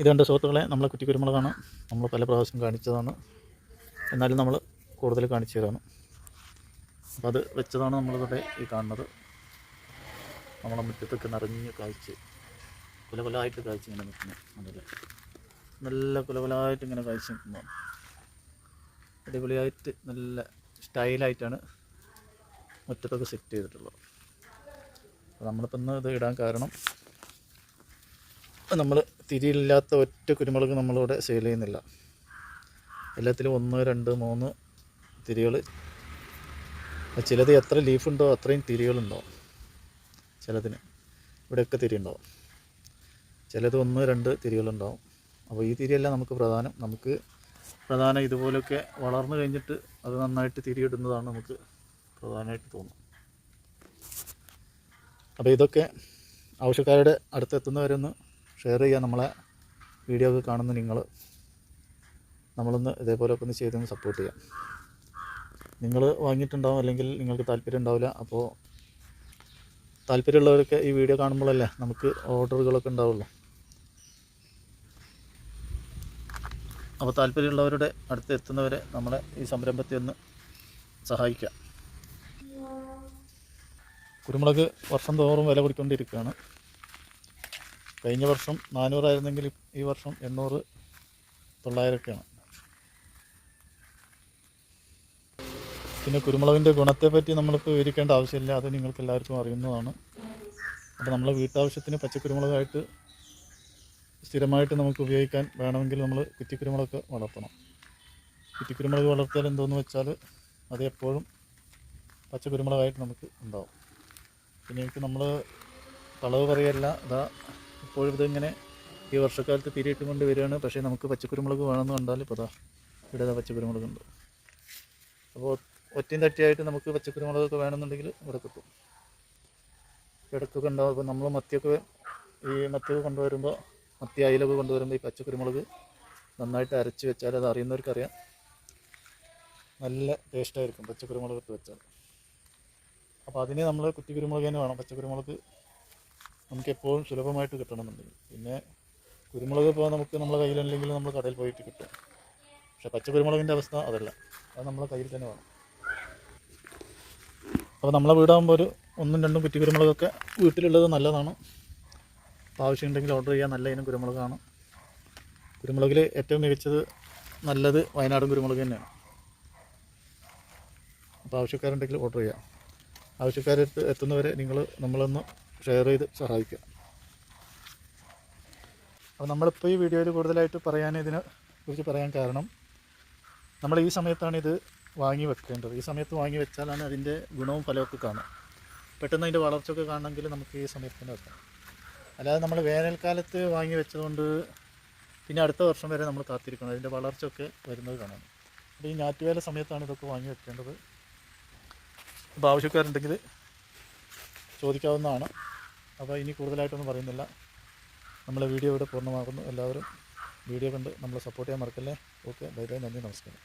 ഇത് കണ്ട സുഹൃത്തുക്കളെ നമ്മൾ കുറ്റി കുരുമുളകാണ് നമ്മൾ പല പ്രാവശ്യം കാണിച്ചതാണ്. എന്നാലും നമ്മൾ കൂടുതൽ കാണിച്ചു തരാണ്. അപ്പോൾ അത് വെച്ചതാണ് നമ്മളിവിടെ ഈ കാണുന്നത്. നമ്മളെ മുറ്റത്തൊക്കെ നിറഞ്ഞ് കായ്ച്ച് കുലകുലായിട്ട് കായ്ച്ച് ഇങ്ങനെ നിൽക്കുന്നു അതല്ലേ നല്ല കുലകുലായിട്ട് ഇങ്ങനെ കായ്ച്ച് നിൽക്കുന്നു. അടിപൊളിയായിട്ട് നല്ല സ്റ്റൈലായിട്ടാണ് മുറ്റത്തൊക്കെ സെറ്റ് ചെയ്തിട്ടുള്ളത്. അപ്പോൾ നമ്മളിപ്പോൾ ഇന്ന് ഇത് ഇടാൻ കാരണം നമ്മൾ തിരിയില്ലാത്ത ഒറ്റ കുരുമുളക് നമ്മളിവിടെ സെയിൽ ചെയ്യുന്നില്ല. എല്ലാത്തിലും ഒന്ന് രണ്ട് മൂന്ന് തിരികൾ. ചിലത് എത്ര ലീഫുണ്ടോ അത്രയും തിരികളുണ്ടോ ചിലതിന് ഇവിടെയൊക്കെ തിരി ഉണ്ടാവും ചിലത് ഒന്ന് രണ്ട് തിരികളുണ്ടാവും. അപ്പോൾ ഈ തിരിയല്ല നമുക്ക് പ്രധാനം നമുക്ക് പ്രധാനം ഇതുപോലെയൊക്കെ വളർന്നു കഴിഞ്ഞിട്ട് അത് നന്നായിട്ട് തിരിയിടുന്നതാണ് നമുക്ക് പ്രധാനമായിട്ട് തോന്നുന്നത്. അപ്പോൾ ഇതൊക്കെ ആവശ്യക്കാരുടെ അടുത്തെത്തുന്നവരെ ഒന്ന് ഷെയർ ചെയ്യുക നമ്മളെ വീഡിയോ ഒക്കെ കാണുന്ന നിങ്ങൾ നമ്മളൊന്ന് ഇതേപോലെയൊക്കെ ഒന്ന് ചെയ്തൊന്ന് സപ്പോർട്ട് ചെയ്യാം. നിങ്ങൾ വാങ്ങിയിട്ടുണ്ടാവും അല്ലെങ്കിൽ നിങ്ങൾക്ക് താല്പര്യം ഉണ്ടാവില്ല അപ്പോൾ താല്പര്യമുള്ളവരൊക്കെ ഈ വീഡിയോ കാണുമ്പോഴല്ലേ നമുക്ക് ഓർഡറുകളൊക്കെ ഉണ്ടാവുള്ളൂ. അപ്പോൾ താല്പര്യമുള്ളവരുടെ അടുത്ത് എത്തുന്നവരെ നമ്മളെ ഈ സംരംഭത്തെ ഒന്ന് സഹായിക്കാം. കുരുമുളക് വർഷം തോറും വില കൂടിക്കൊണ്ടിരിക്കുകയാണ്. കഴിഞ്ഞ വർഷം നാനൂറായിരുന്നെങ്കിൽ ഈ വർഷം എണ്ണൂറ് തൊള്ളായിരമൊക്കെയാണ് പിന്നെ കുരുമുളകിന്റെ ഗുണത്തെപ്പറ്റി നമ്മളിപ്പോൾ വിവരിക്കേണ്ട ആവശ്യമില്ല. അത് നിങ്ങൾക്ക് എല്ലാവർക്കും അറിയുന്നതാണ്. അപ്പോൾ നമ്മളെ വീട്ടാവശ്യത്തിന് പച്ചക്കുരുമുളകായിട്ട് സ്ഥിരമായിട്ട് നമുക്ക് ഉപയോഗിക്കാൻ വേണമെങ്കിൽ നമ്മൾ കുറ്റിക്കുരുമുളക് വളർത്തണം. കുറ്റിക്കുരുമുളക് വളർത്തിയാൽ എന്തോന്ന് വെച്ചാൽ അത് എപ്പോഴും പച്ചക്കുരുമുളകായിട്ട് നമുക്ക് ഉണ്ടാവും. പിന്നെ നമ്മൾ കളവ് പറയല്ല. ഇതാ ഇപ്പോഴും ഇതിങ്ങനെ ഈ വർഷക്കാലത്ത് തിരിയിട്ട് കൊണ്ട് വരികയാണ്. പക്ഷേ നമുക്ക് പച്ചക്കുരുമുളക് വേണമെന്ന് കണ്ടാൽ ഇപ്പോൾ അതാ ഇവിടെ അതാ പച്ചക്കുരുമുളകുണ്ട്. അപ്പോൾ ഒറ്റയും തട്ടിയായിട്ട് നമുക്ക് പച്ചക്കുരുമുളകൊക്കെ വേണമെന്നുണ്ടെങ്കിൽ ഇവിടെ കിട്ടും. ഇടയ്ക്കൊക്കെ ഉണ്ടാവും. ഇപ്പോൾ നമ്മൾ മത്തിയൊക്കെ ഈ മത്തിയൊക്കെ കൊണ്ടുവരുമ്പോൾ മത്തി അയിലൊക്കെ കൊണ്ടുവരുമ്പോൾ ഈ പച്ചക്കുരുമുളക് നന്നായിട്ട് അരച്ച് വെച്ചാൽ അത് അറിയുന്നവർക്കറിയാം. നല്ല ടേസ്റ്റായിരിക്കും പച്ചക്കുരുമുളക് ഇട്ട് വെച്ചാൽ. അപ്പോൾ അതിന് നമ്മൾ കുറ്റിക്കുരുമുളക് തന്നെ വേണം. പച്ചക്കുരുമുളക് നമുക്ക് എപ്പോഴും സുലഭമായിട്ട് കിട്ടണമെന്നുണ്ടെങ്കിൽ. പിന്നെ കുരുമുളക് ഇപ്പോൾ നമുക്ക് നമ്മുടെ കയ്യിലല്ലെങ്കിൽ നമ്മൾ കടയിൽ പോയിട്ട് കിട്ടും. പക്ഷേ പച്ചക്കുരുമുളകിന്റെ അവസ്ഥ അതല്ല. അത് നമ്മളെ കയ്യിൽ തന്നെ വേണം. അപ്പോൾ നമ്മളെ വീടാകുമ്പോൾ ഒരു ഒന്നും രണ്ടും കുറ്റി കുരുമുളകൊക്കെ വീട്ടിലുള്ളത് നല്ലതാണ്. അപ്പോൾ ആവശ്യമുണ്ടെങ്കിൽ ഓർഡർ ചെയ്യാൻ നല്ല ഇനം കുരുമുളകാണ്. കുരുമുളകിൽ ഏറ്റവും മികച്ചത് നല്ലത് വയനാടൻ കുരുമുളക് തന്നെയാണ്. അപ്പോൾ ആവശ്യക്കാരുണ്ടെങ്കിൽ ഓർഡർ ചെയ്യാം. ആവശ്യക്കാരെ എത്തുന്നവരെ നിങ്ങൾ നമ്മളൊന്ന് ഷെയർ ചെയ്ത് സഹായിക്കുക. അപ്പോൾ നമ്മളിപ്പോൾ ഈ വീഡിയോയിൽ കൂടുതലായിട്ട് പറയാൻ ഇതിനെ കുറിച്ച് പറയാൻ കാരണം നമ്മൾ ഈ സമയത്താണ് ഇത് വാങ്ങി വെക്കേണ്ടത്. ഈ സമയത്ത് വാങ്ങി വെച്ചാലാണ് അതിന്റെ ഗുണവും ഫലമൊക്കെ കാണുക. പെട്ടെന്ന് അതിന്റെ വളർച്ചയൊക്കെ കാണണമെങ്കിൽ നമുക്ക് ഈ സമയത്ത് തന്നെ വെക്കാം. അല്ലാതെ നമ്മൾ വേനൽക്കാലത്ത് വാങ്ങി വെച്ചതുകൊണ്ട് പിന്നെ അടുത്ത വർഷം വരെ നമ്മൾ കാത്തിരിക്കണം. അതിന്റെ വളർച്ചയൊക്കെ വരുന്നത് കാണാം. അപ്പോൾ ഈ ഞാറ്റുവേല സമയത്താണ് ഇതൊക്കെ വാങ്ങി വെക്കേണ്ടത്. അപ്പോൾ ആവശ്യക്കാരുണ്ടെങ്കിൽ ചോദിക്കാവുന്നതാണ്. അപ്പോൾ ഇനി കൂടുതലായിട്ടൊന്നും പറയുന്നില്ല. നമ്മളെ വീഡിയോ ഇവിടെ പൂർണമാകുന്നു എല്ലാവരും വീഡിയോ കണ്ട് നമ്മളെ സപ്പോർട്ട് ചെയ്യാൻ മറക്കല്ലേ? ഓക്കെ ബൈ ബൈ നന്ദി നമസ്കാരം.